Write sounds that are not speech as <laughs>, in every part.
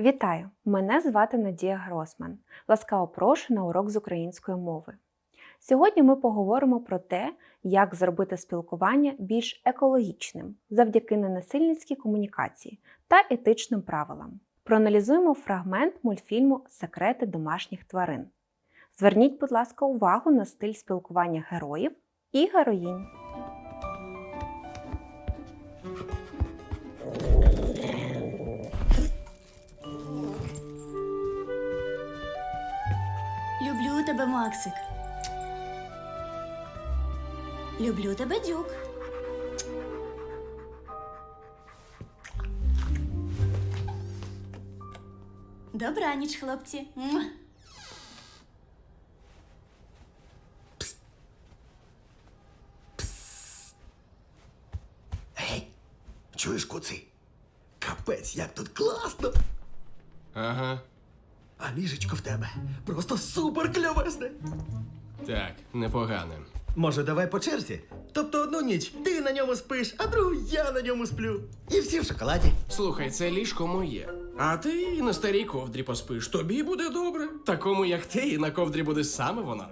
Вітаю! Мене звати Надія Гросман. Ласкаво прошу на урок з української мови. Сьогодні ми поговоримо про те, як зробити спілкування більш екологічним завдяки ненасильницькій комунікації та етичним правилам. Проаналізуємо фрагмент мультфільму Секрети домашніх тварин. Зверніть, будь ласка, увагу на стиль спілкування героїв і героїнь. тебе, Максик. Люблю тебе, Дюк. Добраніч, хлопці. Муа. Гей, чуєш, куци? Капець, як тут класно! Ага, А ліжечко в тебе просто супер кльовесне. так, непогане. Може, давай по черзі? Тобто одну ніч ти на ньому спиш, а другу я на ньому сплю. І всі в шоколаді. Слухай, це ліжко моє. А ти і на старій ковдрі поспиш. Тобі буде добре. Такому, як ти, і на ковдрі буде саме воно.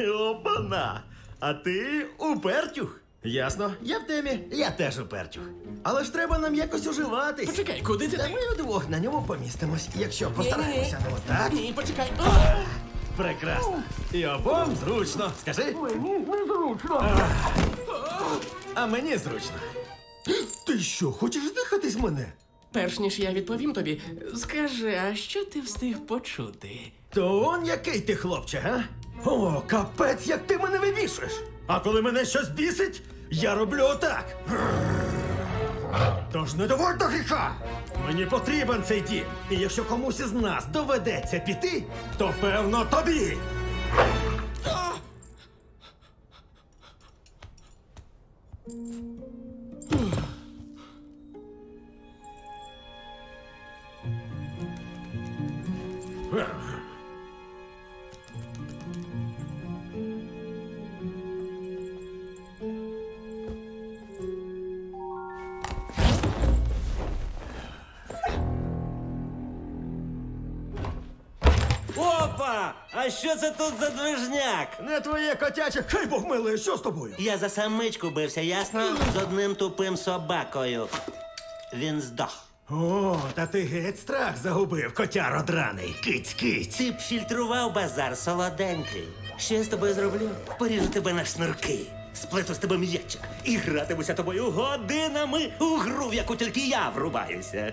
<laughs> Опана! А ти упертюх? Ясно, я в темі, я теж упертюх. Але ж треба нам якось уживатись. Почекай, куди ти Та так? ми удвох на ньому помістимось, якщо постараємося. Ну так? Ні, почекай. А! Прекрасно. І обом зручно. Скажи. Мені незручно. А мені зручно. Ти що, хочеш здихатись мене? Перш ніж я відповім тобі, скажи, а що ти встиг почути? То он який ти, хлопче, га? О, капець, як ти мене вибішуєш. А коли мене щось бісить, я роблю отак. Тож не доводь до гріха! Мені потрібен цей дім. І якщо комусь із нас доведеться піти, то певно тобі. Опа! Що це тут за движняк? Не твоє котяче, хай Бог милує, що з тобою? Я за самичку бився, ясно? З одним тупим собакою. Він здох. О, та ти геть страх загубив, котяро драний. Киць, киць. Ти б фільтрував базар солоденький. Що я з тобою зроблю? Поріжу тебе на шнурки. Сплету з тебе м'ячик і гратимуся тобою годинами у гру, в яку тільки я врубаюся.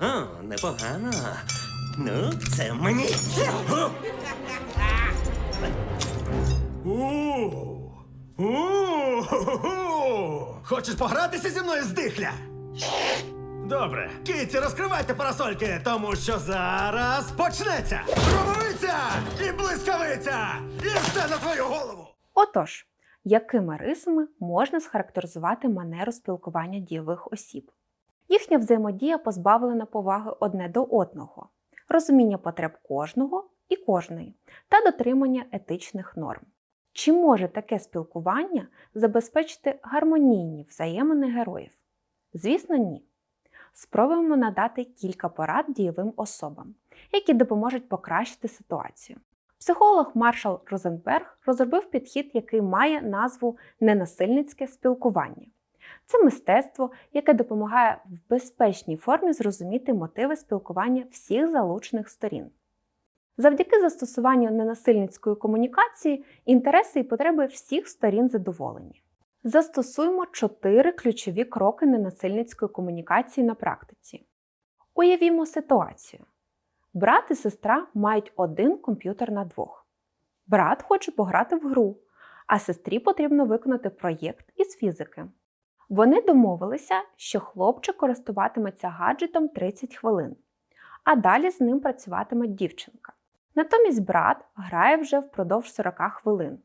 О, непогано. Ну, це мені. Хочеш погратися зі мною здихля? Добре, киці, розкривайте парасольки, тому що зараз почнеться! Громовиця і блискавиця! І все на твою голову! Отож, якими рисами можна схарактеризувати манеру спілкування дієвих осіб? Їхня взаємодія позбавлена поваги одне до одного, розуміння потреб кожного і кожної та дотримання етичних норм. Чи може таке спілкування забезпечити гармонійні взаємини героїв? Звісно, ні. Спробуємо надати кілька порад дієвим особам, які допоможуть покращити ситуацію. Психолог Маршал Розенберг розробив підхід, який має назву ненасильницьке спілкування. Це мистецтво, яке допомагає в безпечній формі зрозуміти мотиви спілкування всіх залучених сторін. Завдяки застосуванню ненасильницької комунікації інтереси і потреби всіх сторін задоволені. Застосуємо чотири ключові кроки ненасильницької комунікації на практиці. Уявімо ситуацію. Брат і сестра мають один комп'ютер на двох. Брат хоче пограти в гру, а сестрі потрібно виконати проєкт із фізики. Вони домовилися, що хлопчик користуватиметься гаджетом 30 хвилин, а далі з ним працюватиме дівчинка. Натомість брат грає вже впродовж 40 хвилин.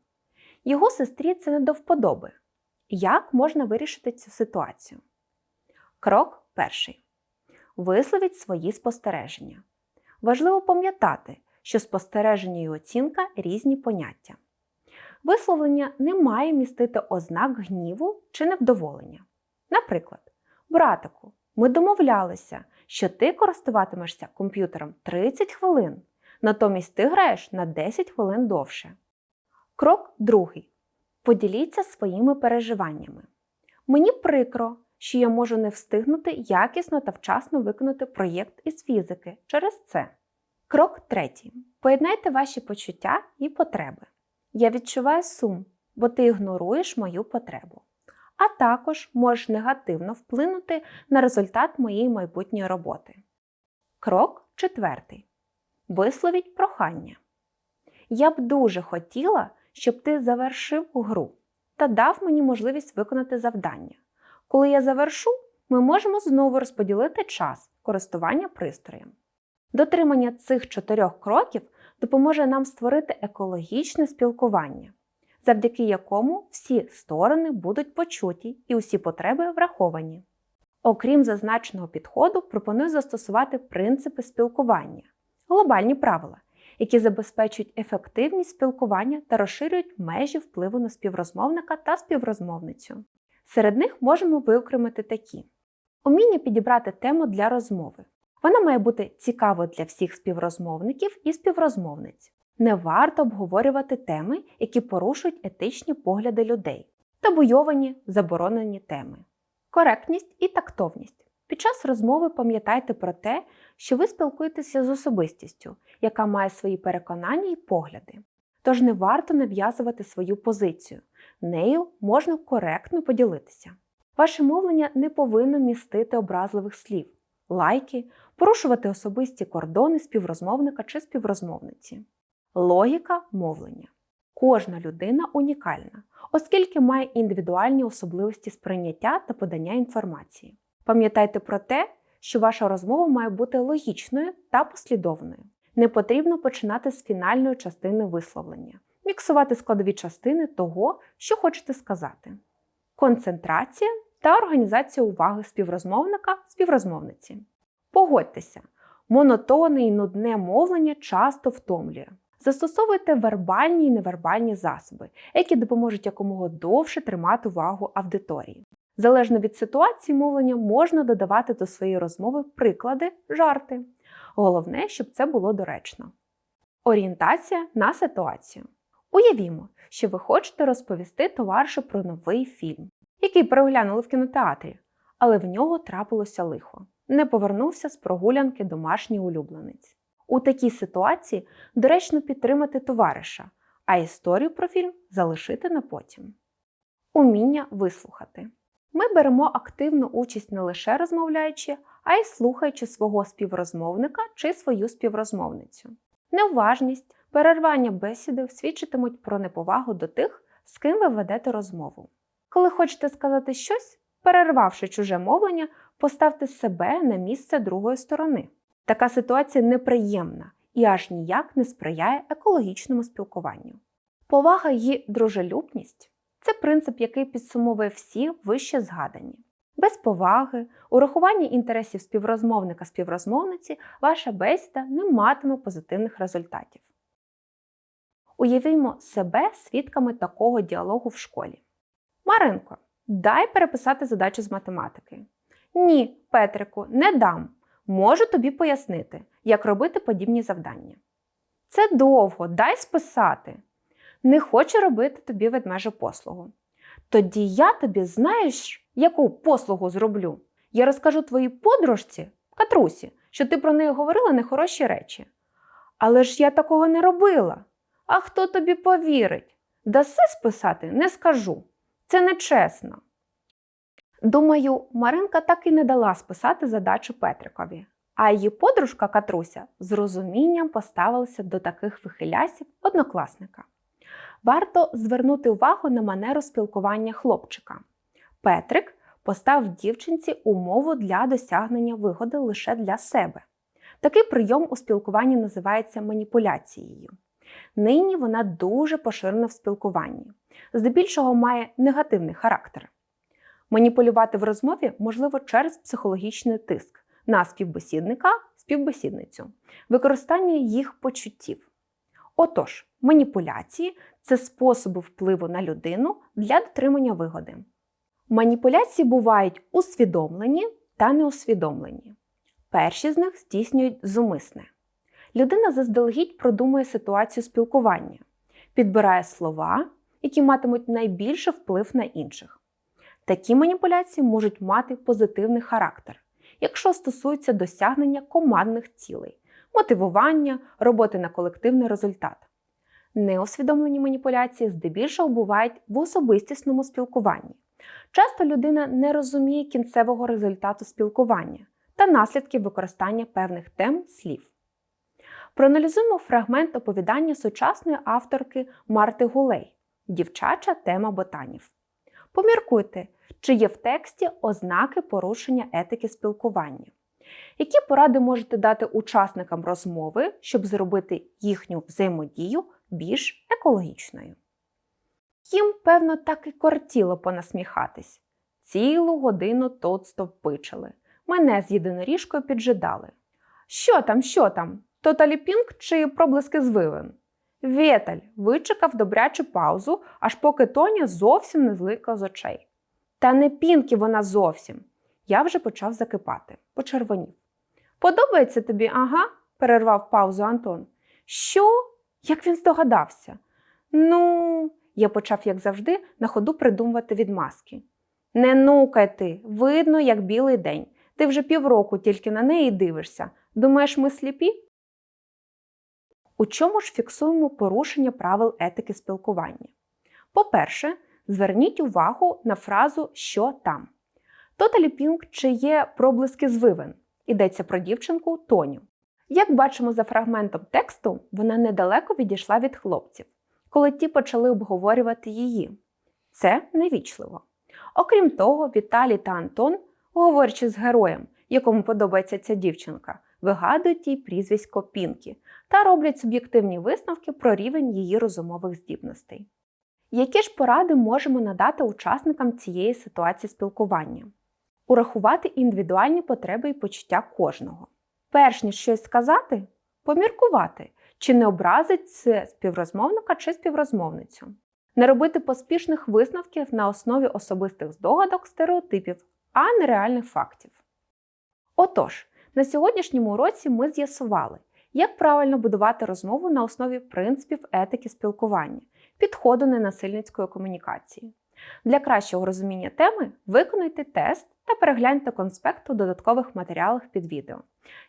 Його сестрі це не до вподоби. Як можна вирішити цю ситуацію? Крок перший. Висловіть свої спостереження. Важливо пам'ятати, що спостереження і оцінка різні поняття. Висловлення не має містити ознак гніву чи невдоволення. Наприклад, братику, ми домовлялися, що ти користуватимешся комп'ютером 30 хвилин, натомість ти граєш на 10 хвилин довше. Крок другий. Поділіться своїми переживаннями. Мені прикро, що я можу не встигнути якісно та вчасно виконати проєкт із фізики через це. Крок третій. Поєднайте ваші почуття і потреби. Я відчуваю сум, бо ти ігноруєш мою потребу. А також можеш негативно вплинути на результат моєї майбутньої роботи. Крок четвертий. Висловіть прохання. Я б дуже хотіла, щоб ти завершив гру та дав мені можливість виконати завдання. Коли я завершу, ми можемо знову розподілити час користування пристроєм. Дотримання цих чотирьох кроків допоможе нам створити екологічне спілкування, завдяки якому всі сторони будуть почуті і усі потреби враховані. Окрім зазначеного підходу, пропоную застосувати принципи спілкування, глобальні правила, які забезпечують ефективність спілкування та розширюють межі впливу на співрозмовника та співрозмовницю. Серед них можемо виокремити такі: уміння підібрати тему для розмови. Вона має бути цікавою для всіх співрозмовників і співрозмовниць. Не варто обговорювати теми, які порушують етичні погляди людей, табуйовані заборонені теми. Коректність і тактовність. Під час розмови пам'ятайте про те, що ви спілкуєтеся з особистістю, яка має свої переконання і погляди. Тож не варто нав'язувати свою позицію, нею можна коректно поділитися. Ваше мовлення не повинно містити образливих слів, лайки, порушувати особисті кордони співрозмовника чи співрозмовниці. Логіка мовлення. Кожна людина унікальна, оскільки має індивідуальні особливості сприйняття та подання інформації. Пам'ятайте про те, що ваша розмова має бути логічною та послідовною. Не потрібно починати з фінальної частини висловлення, міксувати складові частини того, що хочете сказати. Концентрація та організація уваги співрозмовника співрозмовниці. Погодьтеся, монотонне і нудне мовлення часто втомлює. Застосовуйте вербальні і невербальні засоби, які допоможуть якомога довше тримати увагу аудиторії. Залежно від ситуації мовлення можна додавати до своєї розмови приклади, жарти. Головне, щоб це було доречно. Орієнтація на ситуацію. Уявімо, що ви хочете розповісти товаришу про новий фільм, який переглянули в кінотеатрі, але в нього трапилося лихо. Не повернувся з прогулянки домашній улюбленець. У такій ситуації доречно підтримати товариша, а історію про фільм залишити на потім. Уміння вислухати. Ми беремо активну участь не лише розмовляючи, а й слухаючи свого співрозмовника чи свою співрозмовницю. Неуважність, перервання бесіди свідчитимуть про неповагу до тих, з ким ви ведете розмову. Коли хочете сказати щось, перервавши чуже мовлення, поставте себе на місце другої сторони. Така ситуація неприємна і аж ніяк не сприяє екологічному спілкуванню. Повага і дружелюбність це принцип, який підсумовує всі вище згадані. Без поваги, урахування інтересів співрозмовника співрозмовниці ваша бесіда не матиме позитивних результатів. Уявімо себе свідками такого діалогу в школі. Маринко, дай переписати задачу з математики. Ні, Петрику, не дам. Можу тобі пояснити, як робити подібні завдання. Це довго, дай списати. Не хочу робити тобі ведмежу послугу. Тоді я тобі знаєш, яку послугу зроблю? Я розкажу твоїй подружці, Катрусі, що ти про неї говорила нехороші речі. Але ж я такого не робила. А хто тобі повірить? Даси списати не скажу. Це нечесно. Думаю, Маринка так і не дала списати задачу Петрикові, а її подружка Катруся з розумінням поставилася до таких вихилясів однокласника. Варто звернути увагу на манеру спілкування хлопчика. Петрик поставив дівчинці умову для досягнення вигоди лише для себе. Такий прийом у спілкуванні називається маніпуляцією. Нині вона дуже поширена в спілкуванні, здебільшого має негативний характер. Маніпулювати в розмові можливо через психологічний тиск на співбесідника, співбесідницю, використання їх почуттів. Отож, маніпуляції це способи впливу на людину для дотримання вигоди. Маніпуляції бувають усвідомлені та неусвідомлені. Перші з них здійснюють зумисне. Людина заздалегідь продумує ситуацію спілкування, підбирає слова, які матимуть найбільший вплив на інших. Такі маніпуляції можуть мати позитивний характер, якщо стосуються досягнення командних цілей, мотивування, роботи на колективний результат. Неусвідомлені маніпуляції здебільшого бувають в особистісному спілкуванні. Часто людина не розуміє кінцевого результату спілкування та наслідків використання певних тем слів. Проаналізуємо фрагмент оповідання сучасної авторки Марти Гулей Дівчача тема ботанів. Поміркуйте, чи є в тексті ознаки порушення етики спілкування. Які поради можете дати учасникам розмови, щоб зробити їхню взаємодію більш екологічною? Їм, певно, так і кортіло понасміхатись. Цілу годину тут стовпичили. Мене з єдиноріжкою піджидали. Що там, що там? Тоталіпінг чи проблиски звивин? Вєталь вичекав добрячу паузу, аж поки Тоня зовсім не зликла з очей. Та не пінки вона зовсім. Я вже почав закипати, почервонів. Подобається тобі, ага? перервав паузу Антон. Що? Як він здогадався? Ну, я почав, як завжди, на ходу придумувати відмазки. Не нукай ти, видно, як білий день. Ти вже півроку тільки на неї дивишся. Думаєш, ми сліпі? У чому ж фіксуємо порушення правил етики спілкування? По-перше, зверніть увагу на фразу що там. Тоталіпінг чи є проблиски звивин. Йдеться про дівчинку Тоню. Як бачимо за фрагментом тексту, вона недалеко відійшла від хлопців, коли ті почали обговорювати її. Це невічливо. Окрім того, Віталій та Антон, говорячи з героєм, якому подобається ця дівчинка, вигадують їй прізвисько Пінкі та роблять суб'єктивні висновки про рівень її розумових здібностей. Які ж поради можемо надати учасникам цієї ситуації спілкування? Урахувати індивідуальні потреби і почуття кожного. Перш ніж щось сказати, поміркувати, чи не образить це співрозмовника чи співрозмовницю. Не робити поспішних висновків на основі особистих здогадок, стереотипів, а не реальних фактів. Отож, на сьогоднішньому уроці ми з'ясували, як правильно будувати розмову на основі принципів етики спілкування, підходу ненасильницької комунікації. Для кращого розуміння теми виконуйте тест та перегляньте конспект у додаткових матеріалах під відео.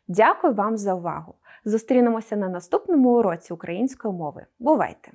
Дякую вам за увагу! Зустрінемося на наступному уроці української мови. Бувайте!